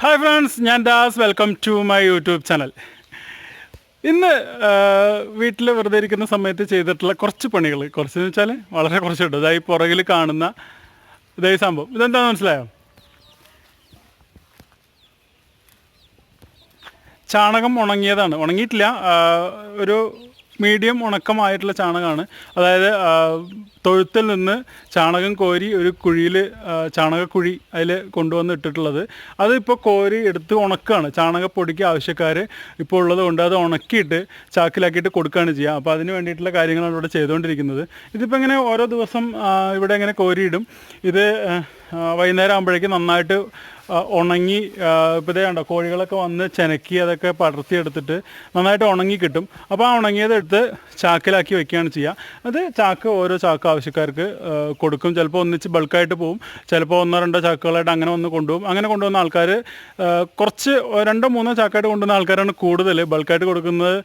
Hi friends ഞാൻ Das. Welcome to my YouTube channel ഇന്ന് വീട്ടിൽ വെറുതെ ഇരിക്കുന്ന സമയത്ത് ചെയ്തിട്ടുള്ള കുറച്ച് പണികൾ കുറച്ച് വെച്ചാൽ വളരെ കുറച്ചുണ്ട്. അതായത് പുറകിൽ കാണുന്ന ഇതേ സംഭവം. ഇതെന്താണെന്ന് മനസ്സിലായോ? ചാണകം ഉണങ്ങിയതാണ്. ഉണങ്ങിയിട്ടില്ല. ഒരു മീഡിയം ഉണക്കമായിട്ടുള്ള ചാണകമാണ്. അതായത് തൊഴുത്തിൽ നിന്ന് ചാണകം കോരി ഒരു കുഴിയിൽ ചാണകക്കുഴി അതിൽ കൊണ്ടുവന്ന് ഇട്ടിട്ടുള്ളത്. അതിപ്പോൾ കോരി എടുത്ത് ഉണക്കുകയാണ് ചാണകപ്പൊടിക്ക് ആവശ്യക്കാർ ഇപ്പോൾ ഉള്ളത് കൊണ്ട് അത് ഉണക്കിയിട്ട് ചാക്കിലാക്കിയിട്ട് കൊടുക്കുകയാണ് ചെയ്യുക അപ്പോൾ അതിന് വേണ്ടിയിട്ടുള്ള കാര്യങ്ങളാണ് ഇവിടെ ചെയ്തുകൊണ്ടിരിക്കുന്നത് ഇതിപ്പോൾ ഇങ്ങനെ ഓരോ ദിവസം ഇവിടെ ഇങ്ങനെ കോരിയിടും. ഇത് വൈകുന്നേരം ആകുമ്പോഴേക്കും നന്നായിട്ട് ഉണങ്ങി ഇപ്പോൾ ഇതേ കണ്ടോ കോഴികളൊക്കെ വന്ന് ചെനക്കി അതൊക്കെ പടർത്തിയെടുത്തിട്ട് നന്നായിട്ട് ഉണങ്ങി കിട്ടും. അപ്പോൾ ആ ഉണങ്ങിയത് എടുത്ത് ചാക്കിലാക്കി വെക്കുകയാണ് ചെയ്യുക അത് ചാക്ക് ഓരോ ചാക്ക് ആവശ്യക്കാർക്ക് കൊടുക്കും. ചിലപ്പോൾ ഒന്നിച്ച് ബൾക്കായിട്ട് പോവും. ചിലപ്പോൾ ഒന്നോ രണ്ടോ ചാക്കുകളായിട്ട് അങ്ങനെ വന്ന് കൊണ്ടുപോകും അങ്ങനെ കൊണ്ടുവന്ന ആൾക്കാർ കുറച്ച് രണ്ടോ മൂന്നോ ചാക്കായിട്ട് കൊണ്ടുവന്ന ആൾക്കാരാണ് കൂടുതൽ ബൾക്കായിട്ട് കൊടുക്കുന്നത്.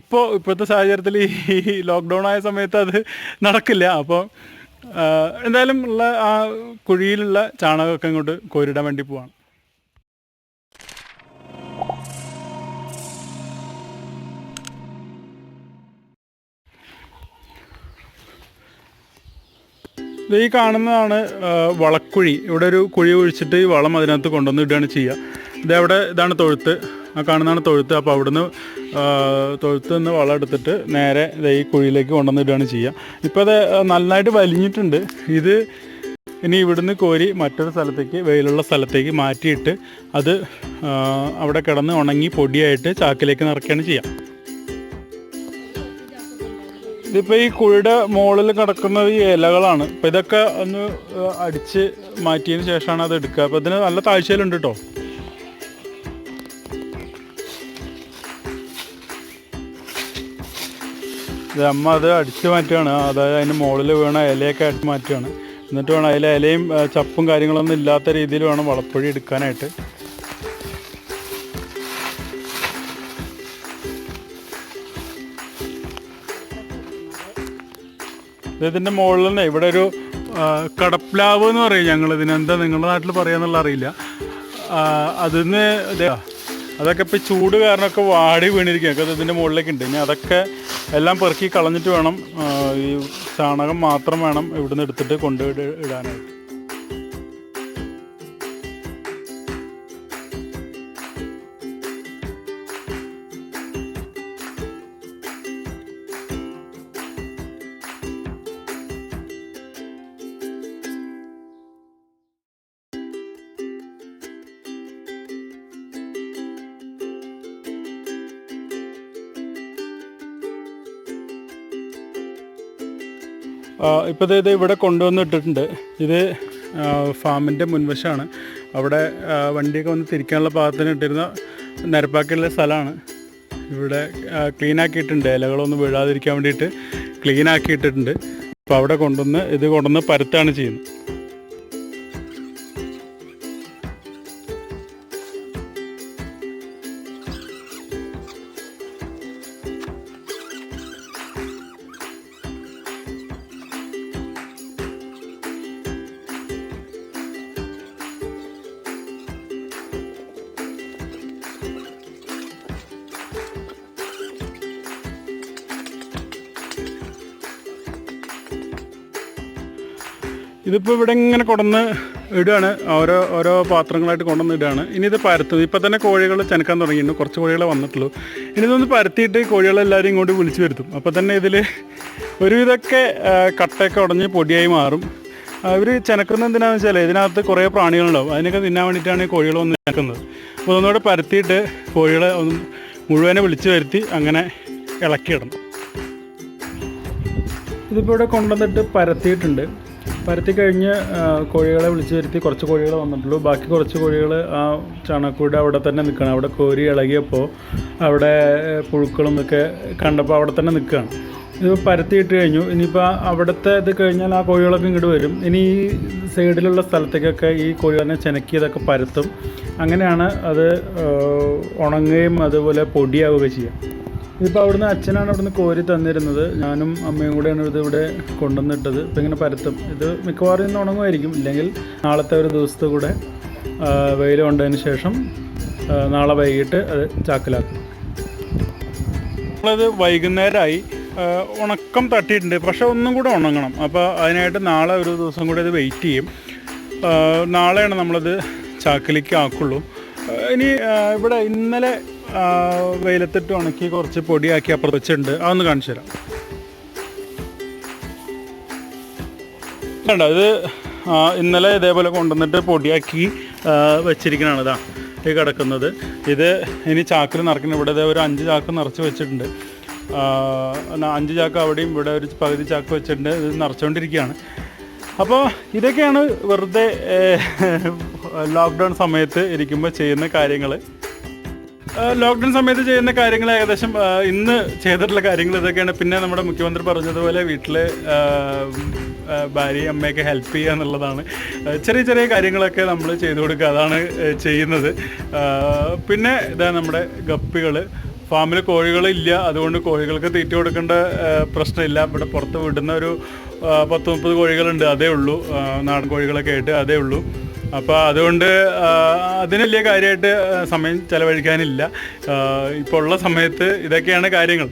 ഇപ്പോൾ ഇപ്പോഴത്തെ സാഹചര്യത്തിൽ ഈ ലോക്ക്ഡൗൺ ആയ സമയത്ത് അത് നടക്കില്ല. അപ്പോൾ എന്തായാലും ഉള്ള ആ കുഴിയിലുള്ള ചാണകമൊക്കെ ഇങ്ങോട്ട് കോരിടാൻ വേണ്ടി പോവാണ്. ഈ കാണുന്നതാണ് വളക്കുഴി. ഇവിടെ ഒരു കുഴി ഒഴിച്ചിട്ട് ഈ വളം അതിനകത്ത് കൊണ്ടുവന്ന് ഇടുകയാണ് ചെയ്യുക. ഇതവിടെ ഇതാണ് തൊഴുത്ത്. ആ കാണുന്നതാണ് തൊഴുത്ത്. അപ്പോൾ അവിടുന്ന് തൊഴുത്ത് നിന്ന് വളം എടുത്തിട്ട് നേരെ ഈ കുഴിയിലേക്ക് കൊണ്ടുവന്നിടുകയാണ് ചെയ്യുക. ഇപ്പോൾ അത് നന്നായിട്ട് വലിഞ്ഞിട്ടുണ്ട്. ഇത് ഇനി ഇവിടുന്ന് കോരി മറ്റൊരു സ്ഥലത്തേക്ക് വെയിലുള്ള സ്ഥലത്തേക്ക് മാറ്റിയിട്ട് അത് അവിടെ കിടന്ന് ഉണങ്ങി പൊടിയായിട്ട് ചാക്കിലേക്ക് നിറയ്ക്കുകയാണ് ചെയ്യുക. ഇതിപ്പോൾ ഈ കുഴിയുടെ മുകളിൽ കിടക്കുന്നത് ഈ ഇലകളാണ്. അപ്പോൾ ഇതൊക്കെ ഒന്ന് അടിച്ച് മാറ്റിയതിന് ശേഷമാണ് അത് എടുക്കുക. അപ്പോൾ ഇതിന് നല്ല താഴ്ചയിലുണ്ട് കേട്ടോ. അമ്മ അത് അടിച്ച് മാറ്റുകയാണ്. അതായത് അതിന് മുകളിൽ വീണ ഇലയൊക്കെ അടിച്ച് മാറ്റുകയാണ്. എന്നിട്ട് വേണം അതിലെ ഇലയും ചപ്പും കാര്യങ്ങളൊന്നും ഇല്ലാത്ത രീതിയിൽ വേണം വളപ്പൊഴി എടുക്കാനായിട്ട്. ഇതിന്റെ മുകളിൽ തന്നെ ഇവിടെ ഒരു കടപ്ലാവ് എന്ന് പറയും ഞങ്ങൾ ഇതിനെന്താ നിങ്ങളുടെ നാട്ടിൽ പറയാന്നുള്ള അറിയില്ല. അതിന് അതൊക്കെ ഇപ്പോൾ ചൂട് കാരണമൊക്കെ വാടി വീണിരിക്കുക ഒക്കെ ഇതിന്റെ മുകളിലേക്ക് ഉണ്ട് ഇനി അതൊക്കെ എല്ലാം പെറുക്കി കളഞ്ഞിട്ട് വേണം ഈ ചാണകം മാത്രം വേണം ഇവിടുന്ന് എടുത്തിട്ട് കൊണ്ട് ഇടാനായിട്ട്. ഇപ്പോൾ ഇത് ഇവിടെ കൊണ്ടുവന്ന് ഇട്ടിട്ടുണ്ട്. ഇത് ഫാമിന്റെ മുൻവശമാണ് അവിടെ വണ്ടിയൊക്കെ വന്ന് തിരിക്കാനുള്ള പാകത്തിന് ഇട്ടിരുന്ന നിരപ്പാക്കിയുള്ള സ്ഥലമാണ്. ഇവിടെ ക്ലീൻ ആക്കിയിട്ടുണ്ട്. ഇലകളൊന്നും വീഴാതിരിക്കാൻ വേണ്ടിയിട്ട് ക്ലീൻ ആക്കിയിട്ടിട്ടുണ്ട്. അപ്പോൾ അവിടെ കൊണ്ടുവന്ന് ഇത് കൊണ്ടുവന്ന് പരുത്താണ് ചെയ്യുന്നത്. ഇതിപ്പോൾ ഇവിടെ ഇങ്ങനെ കൊണ്ടുവന്ന് ഇടുകയാണ്. ഓരോ ഓരോ പാത്രങ്ങളായിട്ട് കൊണ്ടുവന്ന് ഇടുകയാണ്. ഇനി ഇത് പരത്തും. ഇപ്പം തന്നെ കോഴികൾ ചനക്കാൻ തുടങ്ങിയിട്ടുണ്ട്. കുറച്ച് കോഴികളെ വന്നിട്ടുള്ളൂ. ഇനി ഇതൊന്ന് പരത്തിയിട്ട് കോഴികളെല്ലാവരും ഇങ്ങോട്ട് വിളിച്ചു വരുത്തും. അപ്പോൾ തന്നെ ഇതിൽ ഒരുവിധമൊക്കെ കട്ടയൊക്കെ ഉടഞ്ഞ് പൊടിയായി മാറും. ഇവർ ചെനക്കുന്നത് എന്തിനാണെന്ന് വെച്ചാൽ ഇതിനകത്ത് കുറേ പ്രാണികളുണ്ടാവും. അതിനൊക്കെ തിന്നാൻ വേണ്ടിയിട്ടാണ് ഈ കോഴികൾ വന്ന് ചെനക്കുന്നത്. അപ്പോൾ ഒന്നുകൂടെ പരത്തിയിട്ട് കോഴികളെ ഒന്ന് മുഴുവനെ വിളിച്ചു വരുത്തി അങ്ങനെ ഇളക്കിയിടണം ഇതിപ്പോൾ ഇവിടെ കൊണ്ടുവന്നിട്ട് പരത്തിയിട്ടുണ്ട്. പരത്തി കഴിഞ്ഞ് കോഴികളെ വിളിച്ചു വരുത്തി കുറച്ച് കോഴികൾ വന്നിട്ടുള്ളൂ. ബാക്കി കുറച്ച് കോഴികൾ ആ ചണക്കൂടെ അവിടെ തന്നെ നിൽക്കണം അവിടെ കോരി ഇളകിയപ്പോൾ അവിടെ പുഴുക്കളും ഒക്കെ കണ്ടപ്പോൾ അവിടെ തന്നെ നിൽക്കുകയാണ്. ഇത് പരത്തിയിട്ട് കഴിഞ്ഞു. ഇനിയിപ്പോൾ അവിടുത്തെ ഇത് കഴിഞ്ഞാൽ ആ കോഴികളൊക്കെ ഇങ്ങോട്ട് വരും. ഇനി ഈ സൈഡിലുള്ള സ്ഥലത്തേക്കൊക്കെ ഈ കോഴികളെ ചെനക്കിയതൊക്കെ പരത്തും. അങ്ങനെയാണ് അത് ഉണങ്ങുകയും അതുപോലെ പൊടിയാവുകയും ചെയ്യുക. ഇതിപ്പോൾ അവിടുന്ന് അച്ഛനാണ് അവിടുന്ന് കോരി തന്നിരുന്നത്. ഞാനും അമ്മയും കൂടെയാണ് ഇത് ഇവിടെ കൊണ്ടുവന്നിട്ടത്. ഇപ്പം ഇങ്ങനെ പരത്തും. ഇത് മിക്കവാറും ഇന്ന് ഉണങ്ങുമായിരിക്കും. ഇല്ലെങ്കിൽ നാളത്തെ ഒരു ദിവസത്തെ കൂടെ വെയിൽ കൊണ്ടതിന് ശേഷം നാളെ വൈകിട്ട് അത് ചാക്കിലാക്കും. നമ്മളത് വൈകുന്നേരമായി ഉണക്കം തട്ടിയിട്ടുണ്ട്. പക്ഷേ ഒന്നും കൂടെ ഉണങ്ങണം. അപ്പോൾ അതിനായിട്ട് നാളെ ഒരു ദിവസം കൂടെ അത് വെയിറ്റ് ചെയ്യും. നാളെയാണ് നമ്മളത് ചാക്കിലേക്ക് ആക്കുള്ളൂ. ഇനി ഇവിടെ ഇന്നലെ വെയിലത്തിട്ട് ഉണക്കി കുറച്ച് പൊടിയാക്കി അപ്പുറത്ത് വെച്ചിട്ടുണ്ട്. അതൊന്ന് കാണിച്ചു തരാം. വേണ്ട ഇത് ഇന്നലെ ഇതേപോലെ കൊണ്ടുവന്നിട്ട് പൊടിയാക്കി വെച്ചിരിക്കണതാണ് ഇതാ ഈ കിടക്കുന്നത്. ഇത് ഇനി ചാക്കിൽ നിറക്കണം ഇവിടെ ഒരു അഞ്ച് ചാക്ക് നിറച്ച് വെച്ചിട്ടുണ്ട്. അഞ്ച് ചാക്ക് അവിടെയും ഇവിടെ ഒരു പകുതി ചാക്ക് വെച്ചിട്ടുണ്ട്. ഇത് നിറച്ചുകൊണ്ടിരിക്കുകയാണ് അപ്പോൾ ഇതൊക്കെയാണ് വെറുതെ ലോക്ക്ഡൗൺ സമയത്ത് ഇരിക്കുമ്പോൾ ചെയ്യുന്ന കാര്യങ്ങൾ ലോക്ക്ഡൗൺ സമയത്ത് ചെയ്യുന്ന കാര്യങ്ങൾ ഏകദേശം ഇന്ന് ചെയ്തിട്ടുള്ള കാര്യങ്ങൾ ഇതൊക്കെയാണ്. പിന്നെ നമ്മുടെ മുഖ്യമന്ത്രി പറഞ്ഞതുപോലെ വീട്ടിൽ ഭാര്യയും അമ്മയൊക്കെ ഹെൽപ്പ് ചെയ്യുക എന്നുള്ളതാണ്. ചെറിയ ചെറിയ കാര്യങ്ങളൊക്കെ നമ്മൾ ചെയ്തു കൊടുക്കുക അതാണ് ചെയ്യുന്നത്. പിന്നെ ഇതാ നമ്മുടെ ഗപ്പികൾ ഫാമിൽ കോഴികളില്ല അതുകൊണ്ട് കോഴികൾക്ക് തീറ്റ കൊടുക്കേണ്ട പ്രശ്നമില്ല. ഇവിടെ പുറത്ത് വിടുന്ന ഒരു പത്ത് മുപ്പത് കോഴികളുണ്ട് അതേ ഉള്ളൂ. നാടൻ കോഴികളൊക്കെ ആയിട്ട് അതേ ഉള്ളൂ. അപ്പോൾ അതുകൊണ്ട് അതിന് വലിയ കാര്യമായിട്ട് സമയം ചെലവഴിക്കാനില്ല. ഇപ്പോൾ ഉള്ള സമയത്ത് ഇതൊക്കെയാണ് കാര്യങ്ങൾ.